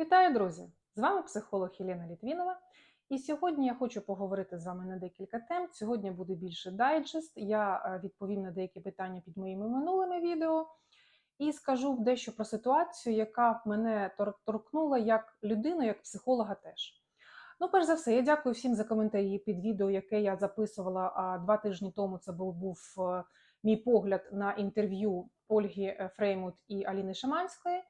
Вітаю, друзі! З вами психолог Єлена Літвінова. І сьогодні я хочу поговорити з вами на декілька тем. Сьогодні буде більше дайджест. Я е, відповім на деякі питання під моїми минулими відео і скажу дещо про ситуацію, яка мене торкнула як людину, як психолога теж. Ну, перш за все, я дякую всім за коментарі під відео, яке я записувала два тижні тому. Це був, був е, мій погляд на інтерв'ю Ольги Фреймут і Аліни Шаманської.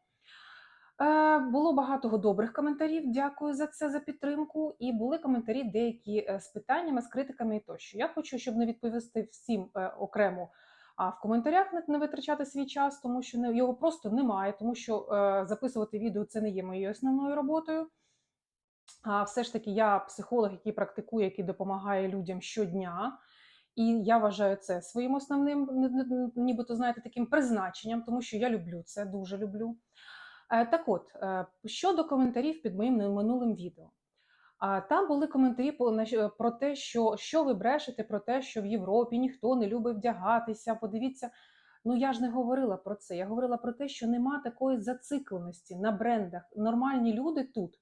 Е, Було багато добрих коментарів. Дякую за це, за підтримку. І були коментарі деякі е, з питаннями, з критиками і тощо. Я хочу, щоб не відповісти всім е, окремо. А в коментарях не, витрачати свій час, тому що його просто немає, тому що записувати відео це не є моєю основною роботою. А все ж таки, я психолог, який практикує, який допомагає людям щодня. І я вважаю це своїм основним, нібито знаєте, таким призначенням, тому що я люблю це, дуже люблю. Е, Так от, е, щодо коментарів під моїм минулим відео. Там були коментарі на про те, що, що ви брешете, про те, що в Європі ніхто не любить вдягатися. Подивіться, ну я ж не говорила про це. Я говорила про те, що нема такої зацикленості на брендах. Нормальні люди тут,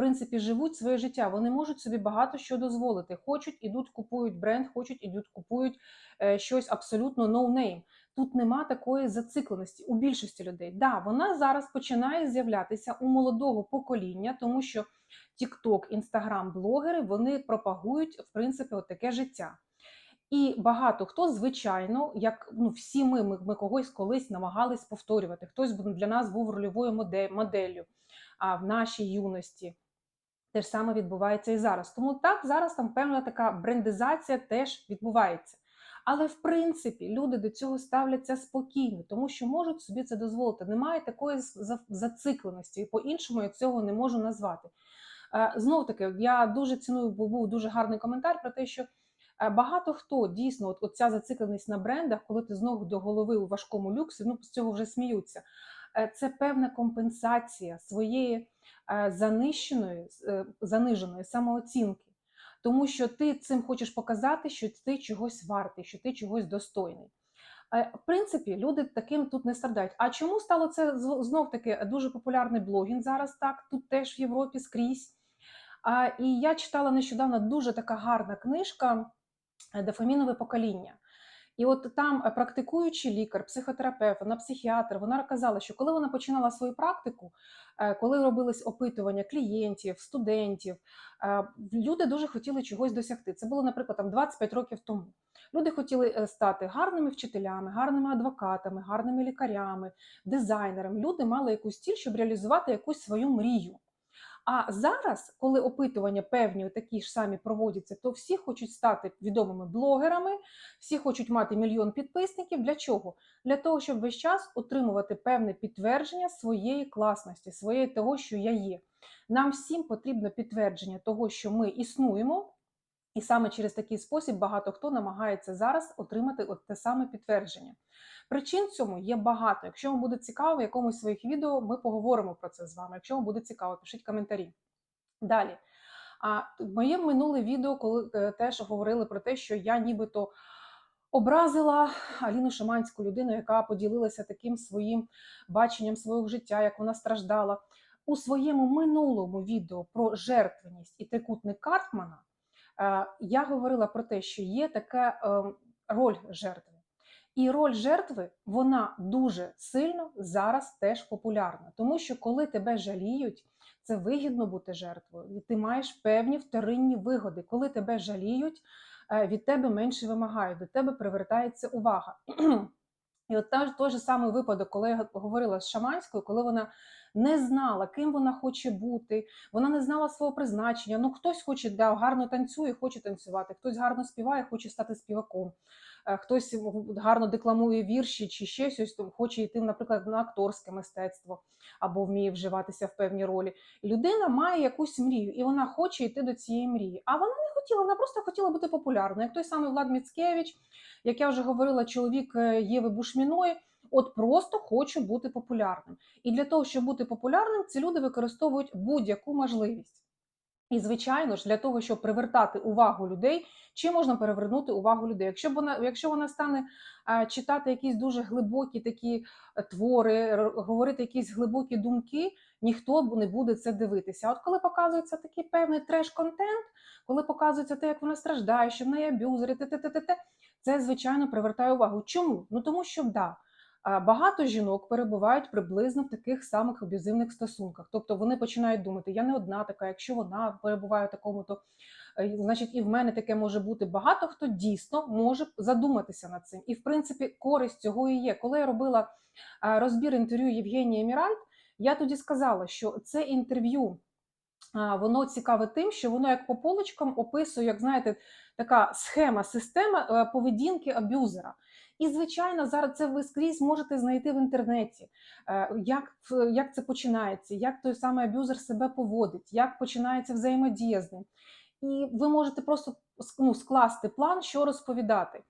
принципі, живуть своє життя. Вони можуть собі багато що дозволити. Хочуть, ідуть, купують бренд, хочуть, ідуть, купують е, щось абсолютно no. Тут нема такої зацикленості у більшості людей. Да, вона зараз починає з'являтися у молодого покоління, тому що TikTok, Instagram, блогери вони пропагують в принципі таке життя. І багато хто, звичайно, як ну всі ми, ми, ми когось колись намагались повторювати. Хтось для нас був рольовою моде- моделлю а в нашій юності. Те ж саме відбувається і зараз. Тому так, зараз там певна така брендизація теж відбувається. Але в принципі люди до цього ставляться спокійно, тому що можуть собі це дозволити. Немає такої за- зацикленості, і по-іншому я цього не можу назвати. Знов таки, я дуже ціную, бо був дуже гарний коментар про те, що е, багато хто дійсно, от, от ця зацикленість на брендах, коли ти знову до голови у важкому люксі, ну з цього вже сміються. Е, Це певна компенсація своєї е, занищеної, е, заниженої самооцінки. Тому що ти цим хочеш показати, що ти чогось вартий, що ти чогось достойний. Е, В принципі, люди таким тут не страдають. А чому стало це знов таки дуже популярний блогінг зараз? Так, тут теж в Європі скрізь. І я читала нещодавно дуже така гарна книжка е, Дофамінове покоління. І от там е, практикуючий лікар, психотерапевт, вона психіатр, вона казала, що коли вона починала свою практику, е, коли робились опитування клієнтів, студентів, е, люди дуже хотіли чогось досягти. Це було, наприклад, там 25 років тому. Люди хотіли стати гарними вчителями, гарними адвокатами, гарними лікарями, дизайнерами. Люди мали якусь ціль, щоб реалізувати якусь свою мрію. А зараз, коли опитування певні такі ж самі проводяться, то всі хочуть стати відомими блогерами, всі хочуть мати мільйон підписників. Для чого? Для того, щоб весь час отримувати певне підтвердження своєї класності, своєї того, що я є. Нам всім потрібно підтвердження того, що ми існуємо. І саме через такий спосіб багато хто намагається зараз отримати от те саме підтвердження. Причин цьому є багато. Якщо вам буде цікаво, в якомусь своїх відео ми поговоримо про це з вами. Якщо вам буде цікаво, пишіть коментарі. Далі. А моє минуле відео, коли е, теж говорили про те, що я нібито образила Аліну Шаманську людину, яка поділилася таким своїм баченням свого життя, як вона страждала. У своєму минулому відео про жертвеність і трикутник Картмана я говорила про те, що є така е, роль жертви. І роль жертви вона дуже сильно зараз теж популярна, тому що коли тебе жаліють, це вигідно бути жертвою, і ти маєш певні вторинні вигоди. Коли тебе жаліють, е, від тебе менше вимагають, до тебе привертається увага. І от та- той же самий випадок, коли я говорила з Шаманською, коли вона не знала, ким вона хоче бути, вона не знала свого призначення. Ну, хтось хоче да, гарно танцює, хоче танцювати, хтось гарно співає, хоче стати співаком, хтось гарно декламує вірші чи ще щось, там, хоче йти, наприклад, на акторське мистецтво або вміє вживатися в певні ролі. Людина має якусь мрію, і вона хоче йти до цієї мрії. А вона не хотіла, вона просто хотіла бути популярною. Як той самий Влад Міцкевич, як я вже говорила, чоловік е, Єви Бушміної. От просто хочу бути популярним. І для того, щоб бути популярним, ці люди використовують будь-яку можливість. І, звичайно ж, для того, щоб привертати увагу людей, чи можна перевернути увагу людей? Якщо вона, якщо вона стане а, читати якісь дуже глибокі такі е, твори, говорити якісь глибокі думки, ніхто не буде це дивитися. От коли показується такий певний треш-контент, коли показується те, як вона страждає, що в неї аб'юзери, те-те-те-те, це звичайно привертає увагу. Чому? Ну тому що да. Багато жінок перебувають приблизно в таких самих аб'юзивних стосунках. Тобто вони починають думати, я не одна така, якщо вона перебуває в такому, то е, значить і в мене таке може бути. Багато хто дійсно може задуматися над цим. І в принципі, користь цього і є. Коли я робила розбір інтерв'ю Євгенії Міральд, я тоді сказала, що це інтерв'ю. Воно цікаве тим, що воно як по полочкам описує, як знаєте, така схема, система е, поведінки аб'юзера. І, звичайно, зараз це ви скрізь можете знайти в інтернеті, е, як, як це починається, як той самий аб'юзер себе поводить, як починається взаємодія з ним. І ви можете просто ну, скласти план, що розповідати.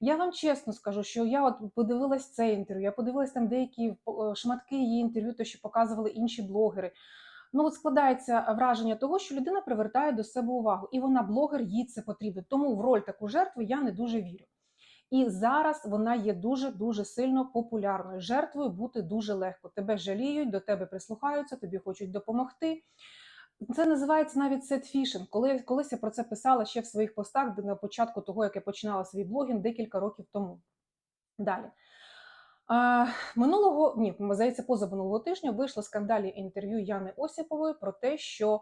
Я вам чесно скажу, що я от подивилась це інтерв'ю, я подивилась там деякі е, шматки її інтерв'ю, то що показували інші блогери. Ну, от складається враження того, що людина привертає до себе увагу, і вона блогер, їй це потрібно. Тому в роль таку жертву я не дуже вірю. І зараз вона є дуже дуже сильно популярною. Жертвою бути дуже легко. Тебе жаліють, до тебе прислухаються, тобі хочуть допомогти. Це називається навіть сетфішинг. Коли колись я про це писала ще в своїх постах, де на початку того, як я починала свій блогінг декілька років тому. Далі. А, минулого ні, здається, позаминулого тижня вийшло скандалі інтерв'ю Яни Осіпової про те, що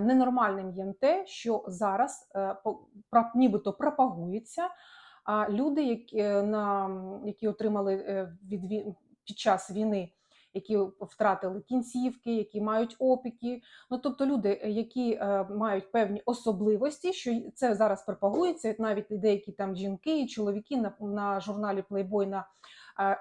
ненормальним є те, що зараз е, нібито пропагується. А люди, які, е, на, які отримали е, від, під час війни, які втратили кінцівки, які мають опіки, ну тобто люди, е, які мають певні особливості, що це зараз пропагується, навіть деякі там жінки і чоловіки на, на журналі Playboy на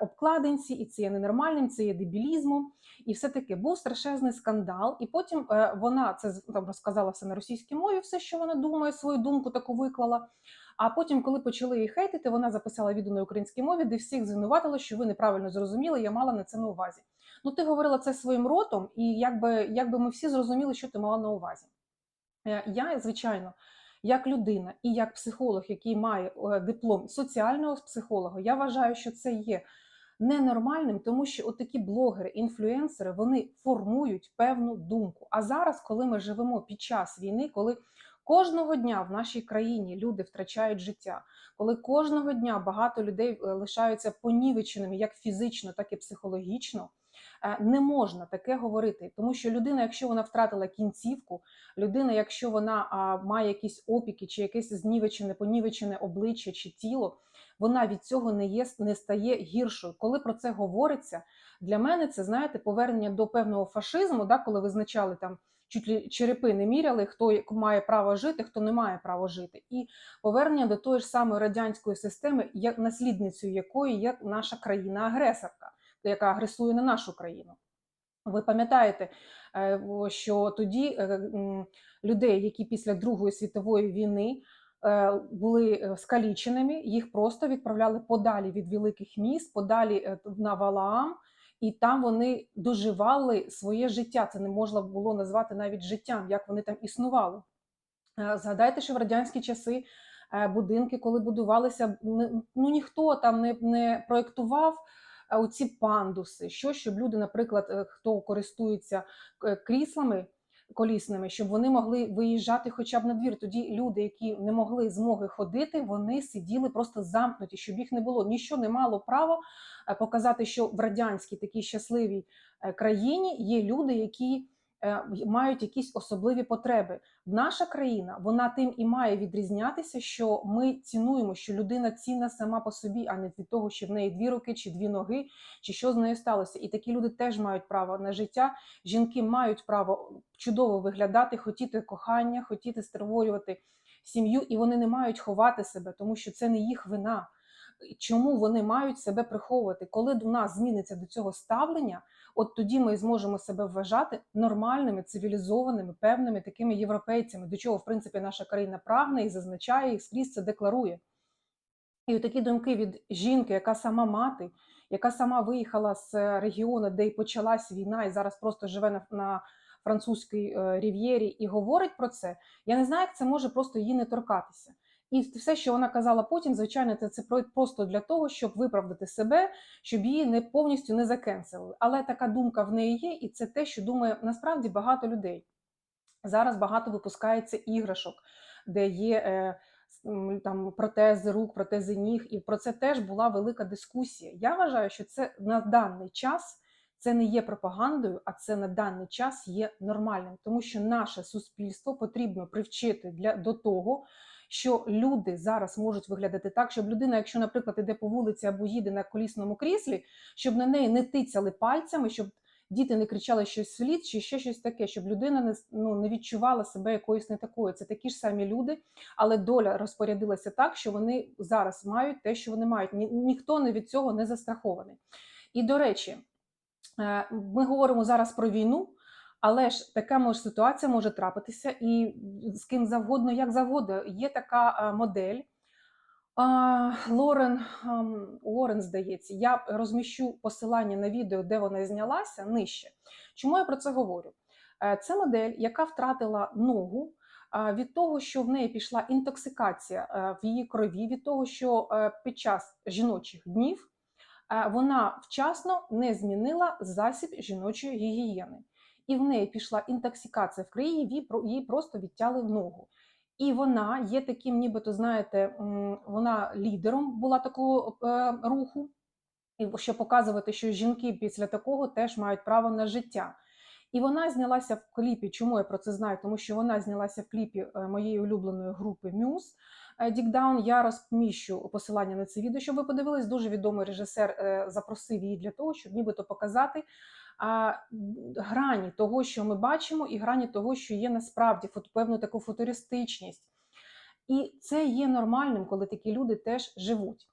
обкладинці, і це є ненормальним, це є дебілізмом. І все таки був страшезний скандал. І потім вона це там розказала все на російській мові, все, що вона думає, свою думку таку виклала. А потім, коли почали її хейтити, вона записала відео на українській мові, де всіх звинуватила, що ви неправильно зрозуміли, я мала на це на увазі. Ну, ти говорила це своїм ротом, і якби, якби ми всі зрозуміли, що ти мала на увазі. Е, Я, звичайно, як людина і як психолог, який має е, диплом соціального психолога, я вважаю, що це є ненормальним, тому що такі блогери, інфлюенсери, вони формують певну думку. А зараз, коли ми живемо під час війни, коли кожного дня в нашій країні люди втрачають життя, коли кожного дня багато людей е, лишаються понівеченими як фізично, так і психологічно. е, Не можна таке говорити, тому що людина, якщо вона втратила кінцівку, людина, якщо вона має якісь опіки, чи якесь знівечене, понівечене обличчя чи тіло, вона від цього не є не стає гіршою. Коли про це говориться, для мене це знаєте повернення до певного фашизму, да, коли визначали там чуть черепи не міряли, хто має право жити, хто не має права жити, і повернення до тої ж самої радянської системи, як наслідницею якої є наша країна-агресорка, яка агресує на нашу країну. Ви пам'ятаєте, е, що тоді е, людей, які після Другої світової війни е, були скаліченими, їх просто відправляли подалі від великих міст, подалі на Валаам, і там вони доживали своє життя. Це не можна було назвати навіть життям, як вони там існували. Е, Згадайте, що в радянські часи е, будинки, коли будувалися, ну ніхто там не, не проєктував е, оці пандуси, що щоб люди, наприклад, хто користується кріслами колісними, щоб вони могли виїжджати хоча б на двір. Тоді люди, які не могли змоги ходити, вони сиділи просто замкнуті, щоб їх не було. Ніщо не мало права е, показати, що в радянській такій щасливій е, країні є люди, які мають якісь особливі потреби. Наша країна вона тим і має відрізнятися, що ми цінуємо, що людина цінна сама по собі, а не від того, що в неї дві руки чи дві ноги, чи що з нею сталося. І такі люди теж мають право на життя. Жінки мають право чудово виглядати, хотіти кохання, хотіти створювати сім'ю, і вони не мають ховати себе, тому що це не їх вина. Чому вони мають себе приховувати? Коли до нас зміниться до цього ставлення, от тоді ми зможемо себе вважати нормальними, цивілізованими, певними такими європейцями, до чого в принципі наша країна прагне і зазначає, і скрізь це декларує. І такі думки від жінки, яка сама мати, яка сама виїхала з регіону, де і почалась війна, і зараз просто живе на, на французькій е, рів'єрі і говорить про це. Я не знаю, як це може просто її не торкатися. І все, що вона казала потім, звичайно, це, просто для того, щоб виправдати себе, щоб її не повністю не закенселили. Але така думка в неї є, і це те, що думає насправді багато людей. Зараз багато випускається іграшок, де є е, там протези рук, протези ніг, і про це теж була велика дискусія. Я вважаю, що це на даний час це не є пропагандою, а це на даний час є нормальним, тому що наше суспільство потрібно привчити для до того. Що люди зараз можуть виглядати так, щоб людина, якщо, наприклад, іде по вулиці або їде на колісному кріслі, щоб на неї не тицяли пальцями, щоб діти не кричали щось вслід, чи ще щось таке, щоб людина не, ну, не відчувала себе якоюсь не такою. Це такі ж самі люди, але доля розпорядилася так, що вони зараз мають те, що вони мають. Ні, ніхто не від цього не застрахований. І до речі, е, ми говоримо зараз про війну. Але ж така може ситуація може трапитися і з ким завгодно, як завгодно. Є така е, модель, Лорен Уоррен, здається, я розміщу посилання на відео, де вона знялася нижче. Чому я про це говорю? Е, Це модель, яка втратила ногу від того, що в неї пішла інтоксикація е, в її крові, від того, що під час жіночих днів вона вчасно не змінила засіб жіночої гігієни. І в неї пішла інтоксикація в крові, їй просто відтяли ногу. І вона є таким, нібито, знаєте, вона лідером була такого е, руху, і щоб показувати, що жінки після такого теж мають право на життя. І вона знялася в кліпі. Чому я про це знаю? Тому що вона знялася в кліпі е, моєї улюбленої групи е, Дікдаун. Я розміщу посилання на це відео, щоб ви подивились. Дуже відомий режисер е, запросив її для того, щоб нібито показати грані того, що ми бачимо, і грані того, що є насправді певну таку футуристичність. І це є нормальним, коли такі люди теж живуть.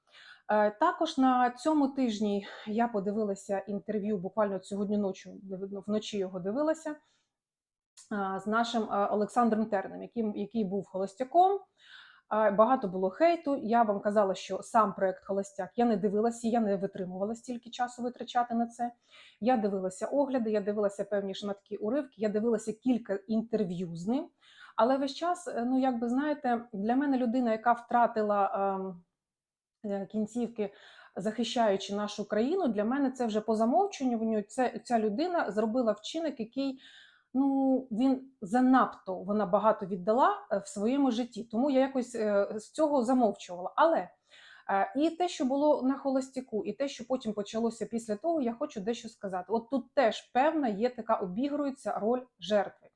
Е, Також на цьому тижні я подивилася інтерв'ю, буквально сьогодні ночі, вночі його дивилася з нашим е, Олександром Тернем, який, який був холостяком. Багато було хейту. Я вам казала, що сам проект Холостяк я не дивилася, я не витримувала стільки часу витрачати на це. Я дивилася огляди, я дивилася певні шматки уривки, я дивилася кілька інтерв'ю з ним. Але весь час, е, ну як би знаєте, для мене людина, яка втратила ем, е, кінцівки, захищаючи нашу країну, для мене це вже по замовчуванню. Це ця людина зробила вчинок, який ну він занадто вона багато віддала е, в своєму житті. Тому я якось е, з цього замовчувала. Але е, і те, що було на холостяку, і те, що потім почалося після того, я хочу дещо сказати. От тут теж певна є така обігрується роль жертви.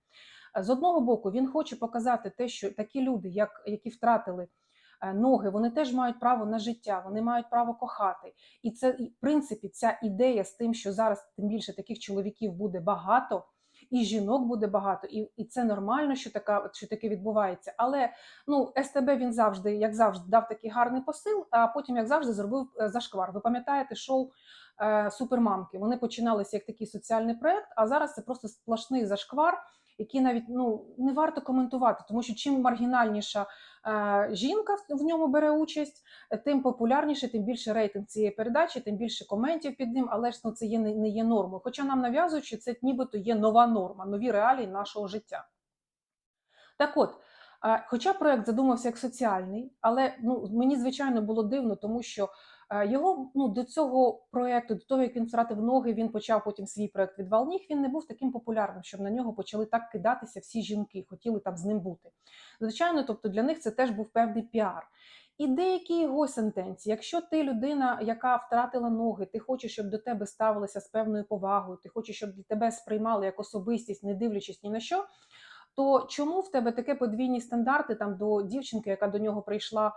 З одного боку, він хоче показати те, що такі люди, як які втратили ноги, вони теж мають право на життя, вони мають право кохати. І це в принципі ця ідея з тим, що зараз тим більше таких чоловіків буде багато. І жінок буде багато, і, і це нормально, що така що таке відбувається. Але ну СТБ він завжди, як завжди, дав такий гарний посил, а потім, як завжди, зробив е, зашквар. Ви пам'ятаєте шоу е, Супермамки? Вони починалися як такий соціальний проект, а зараз це просто сплошний зашквар, який навіть ну не варто коментувати, тому що чим маргінальніша е, жінка в- ньому бере участь, е, тим популярніше, тим більше рейтинг цієї передачі, тим більше коментів під ним. Але ж ну це є не, не є нормою. Хоча нам нав'язують, що це нібито є нова норма, нові реалії нашого життя. Так от, е, хоча проект задумався як соціальний, але ну, мені звичайно було дивно, тому що його ну, до цього проекту, до того як він втратив ноги, він почав потім свій проект відвал ніг, він не був таким популярним, щоб на нього почали так кидатися всі жінки, хотіли там з ним бути. Звичайно, тобто для них це теж був певний піар. І деякі його сентенції, якщо ти людина, яка втратила ноги, ти хочеш, щоб до тебе ставилися з певною повагою, ти хочеш, щоб тебе сприймали як особистість, не дивлячись ні на що, то чому в тебе таке подвійні стандарти там до дівчинки, яка до нього прийшла,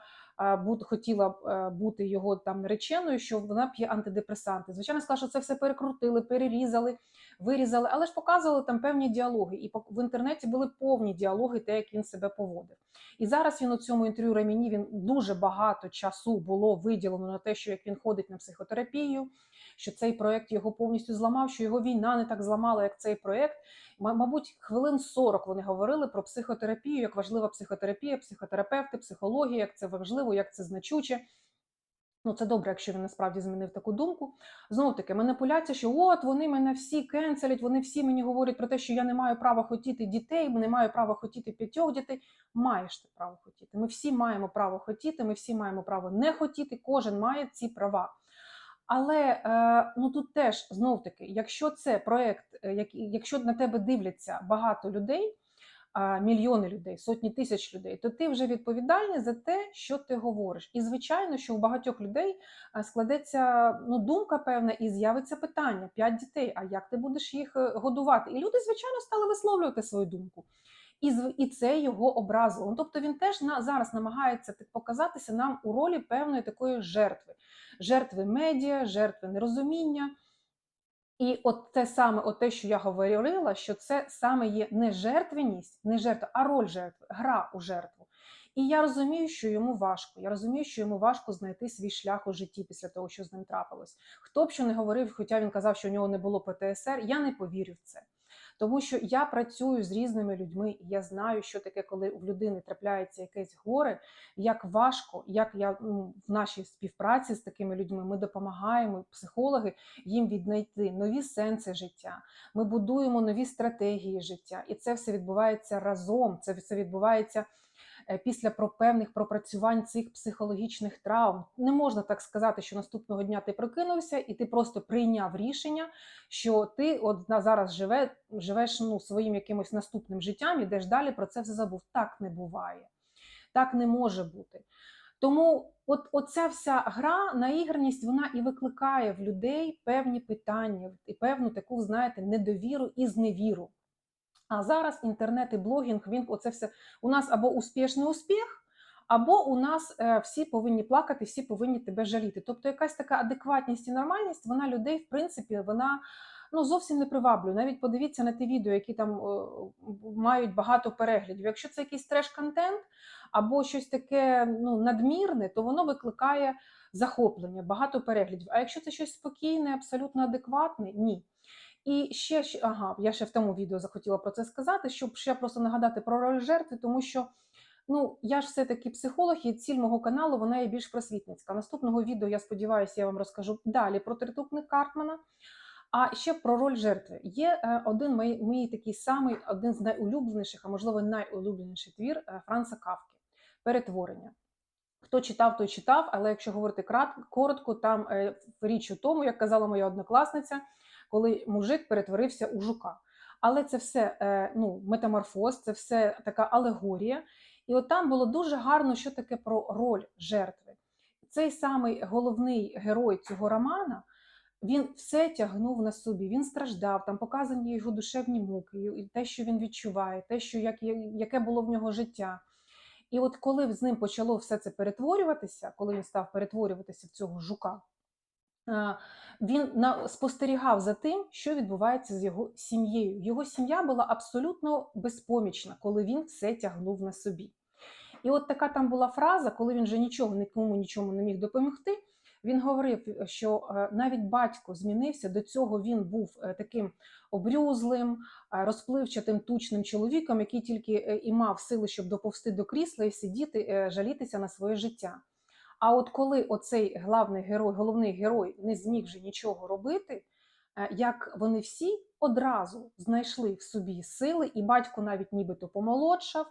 бут, хотіла е, бути його там нареченою, що вона п'є антидепресанти? Звичайно, сказала, що це все перекрутили, перерізали, вирізали, але ж показували там певні діалоги. І в інтернеті були повні діалоги, те, як він себе поводив. І зараз він у цьому інтерв'ю Реміні він дуже багато часу було виділено на те, що як він ходить на психотерапію, що цей проект його повністю зламав, що його війна не так зламала, як цей проект. Ма- Мабуть, хвилин 40 вони говорили про психотерапію, як важлива психотерапія, психотерапевти, психологія, як це важливо, як це значуче. Ну, це добре, якщо він насправді змінив таку думку. Знову таки, маніпуляція, що от вони мене всі кенселять, вони всі мені говорять про те, що я не маю права хотіти дітей, не маю права хотіти п'ятьох дітей. Маєш ти право хотіти. Ми всі маємо право хотіти, ми всі маємо право не хотіти, кожен має ці права. Але е, ну тут теж знов таки, якщо це проект, е, якщо на тебе дивляться багато людей, мільйони людей, сотні тисяч людей, то ти вже відповідальний за те, що ти говориш. І звичайно, що у багатьох людей складеться ну, думка певна, і з'явиться питання: п'ять дітей, а як ти будеш їх е, годувати? І люди, звичайно, стали висловлювати свою думку. І, і це його образило. Ну, тобто він теж на, зараз намагається показатися нам у ролі певної такої жертви, жертви медіа, жертви нерозуміння. І от те саме, от те, що я говорила, що це саме є не жертвеність, не жертва, а роль жертви, гра у жертву. І я розумію, що йому важко. Я розумію, що йому важко знайти свій шлях у житті після того, що з ним трапилось. Хто б що не говорив, хоча він казав, що у нього не було ПТСР, я не повірю в це. Тому що я працюю з різними людьми, і я знаю, що таке, коли в людини трапляється якесь горе, як важко, як я ну, в нашій співпраці з такими людьми ми допомагаємо, психологи їм віднайти нові сенси життя. Ми будуємо нові стратегії життя, і це все відбувається разом. Це все відбувається після певних пропрацювань цих психологічних травм. Не можна так сказати, що наступного дня ти прокинувся і ти просто прийняв рішення, що ти от зараз живе, живеш ну, своїм якимось наступним життям, ідеш далі, про це все забув. Так не буває. Так не може бути. Тому от оця вся гра, наіграність, вона і викликає в людей певні питання і певну таку, знаєте, недовіру і зневіру. А зараз інтернет і блогінг, він оце все у нас або успішний успіх, або у нас е, всі повинні плакати, всі повинні тебе жаліти. Тобто якась така адекватність і нормальність, вона людей, в принципі, вона ну зовсім не приваблює. Навіть подивіться на ті відео, які там мають багато переглядів. Якщо це якийсь треш-контент або щось таке ну, надмірне, то воно викликає захоплення, багато переглядів. А якщо це щось спокійне, абсолютно адекватне, ні. І ще, ага, я ще в тому відео захотіла про це сказати, щоб ще просто нагадати про роль жертви, тому що ну я ж все-таки психолог, і ціль мого каналу вона є більш просвітницька. Наступного відео, я сподіваюся, я вам розкажу далі про тритупник Картмана. А ще про роль жертви. Є е, один мій, мій такий самий, один з найулюбленіших, а можливо найулюбленіший твір е, Франца Кавки Перетворення. Хто читав, той читав, але якщо говорити коротко, там е, річ у тому, як казала моя однокласниця, коли мужик перетворився у жука. Але це все е, ну, метаморфоз, це все така алегорія. І от там було дуже гарно, що таке про роль жертви. Цей самий головний герой цього романа. Він все тягнув на собі, він страждав, там показані його душевні муки, і те, що він відчуває, те, що як, яке було в нього життя. І от коли з ним почало все це перетворюватися, коли він став перетворюватися в цього жука, він спостерігав за тим, що відбувається з його сім'єю. Його сім'я була абсолютно безпомічна, коли він все тягнув на собі. І от така там була фраза, коли він вже нічого нікому нічому не міг допомогти. Він говорив, що е, навіть батько змінився. До цього він був е, таким обрюзлим, е, розпливчатим, тучним чоловіком, який тільки е, і мав сили, щоб доповсти до крісла і сидіти, е, жалітися на своє життя. А от коли оцей главний герой, головний герой не зміг вже нічого робити, е, як вони всі одразу знайшли в собі сили, і батько навіть нібито помолодшав,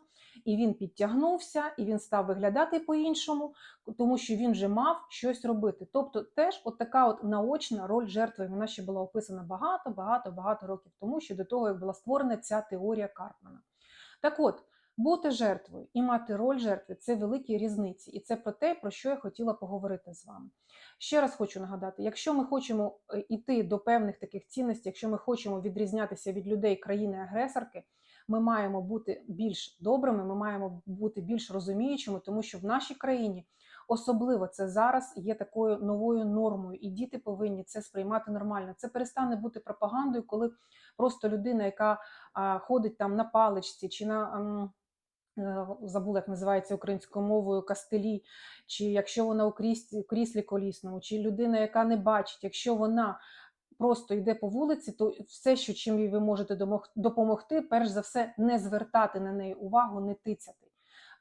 і він підтягнувся, і він став виглядати по-іншому, тому що він вже мав щось робити. Тобто, теж от така от наочна роль жертви, вона ще була описана багато, багато, багато років тому, ще до того, як була створена ця теорія Карпмана. Так от, бути жертвою і мати роль жертви це великі різниці, і це про те, про що я хотіла поговорити з вами. Ще раз хочу нагадати: якщо ми хочемо йти до певних таких цінностей, якщо ми хочемо відрізнятися від людей країни-агресорки, ми маємо бути більш добрими, ми маємо бути більш розуміючими, тому що в нашій країні особливо це зараз є такою новою нормою, і діти повинні це сприймати нормально. Це перестане бути пропагандою, коли просто людина, яка а, ходить там на паличці чи на. е, Забула, як називається українською мовою кастелі, чи якщо вона у кріслі, кріслі колісному, чи людина, яка не бачить, якщо вона просто йде по вулиці, то все, що чим ви можете допомогти, перш за все, не звертати на неї увагу, не тицяти.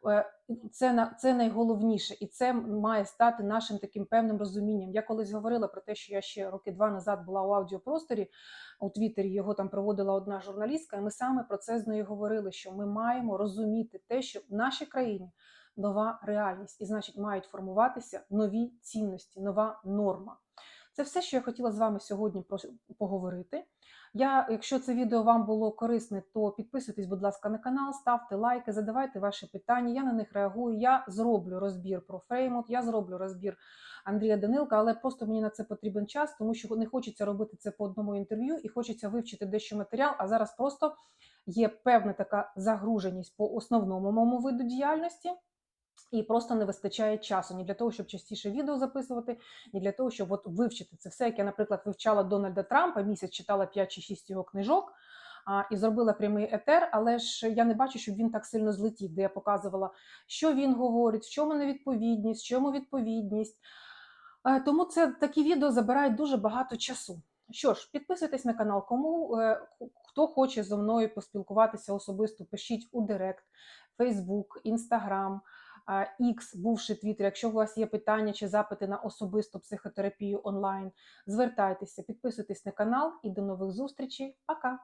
Е, Це це найголовніше, і це має стати нашим таким певним розумінням. Я колись говорила про те, що я ще роки два назад була у аудіопросторі у Твіттері. Його там проводила одна журналістка, і ми саме про це з нею говорили. Що ми маємо розуміти те, що в нашій країні нова реальність, і значить мають формуватися нові цінності, нова норма. Це все, що я хотіла з вами сьогодні поговорити. Я, якщо це відео вам було корисне, то підписуйтесь, будь ласка, на канал, ставте лайки, задавайте ваші питання. Я на них реагую. Я зроблю розбір про Фреймут, я зроблю розбір Андрія Данилка, але просто мені на це потрібен час, тому що не хочеться робити це по одному інтерв'ю і хочеться вивчити дещо матеріал. А зараз просто є певна така загруженість по основному моєму виду діяльності. І просто не вистачає часу ні для того, щоб частіше відео записувати, ні для того, щоб от вивчити це все, як я, наприклад, вивчала Дональда Трампа, місяць читала 5 чи 6 його книжок а, і зробила прямий етер, але ж я не бачу, щоб він так сильно злетів, де я показувала, що він говорить, в чому невідповідність, в чому відповідність. Е, Тому це такі відео забирають дуже багато часу. Що ж, підписуйтесь на канал, кому е, хто хоче зі мною поспілкуватися особисто, пишіть у Директ, Фейсбук, Інстаграм. X, бувши Twitter. Якщо у вас є питання чи запити на особисту психотерапію онлайн, звертайтеся, підписуйтесь на канал і до нових зустрічей. Пока!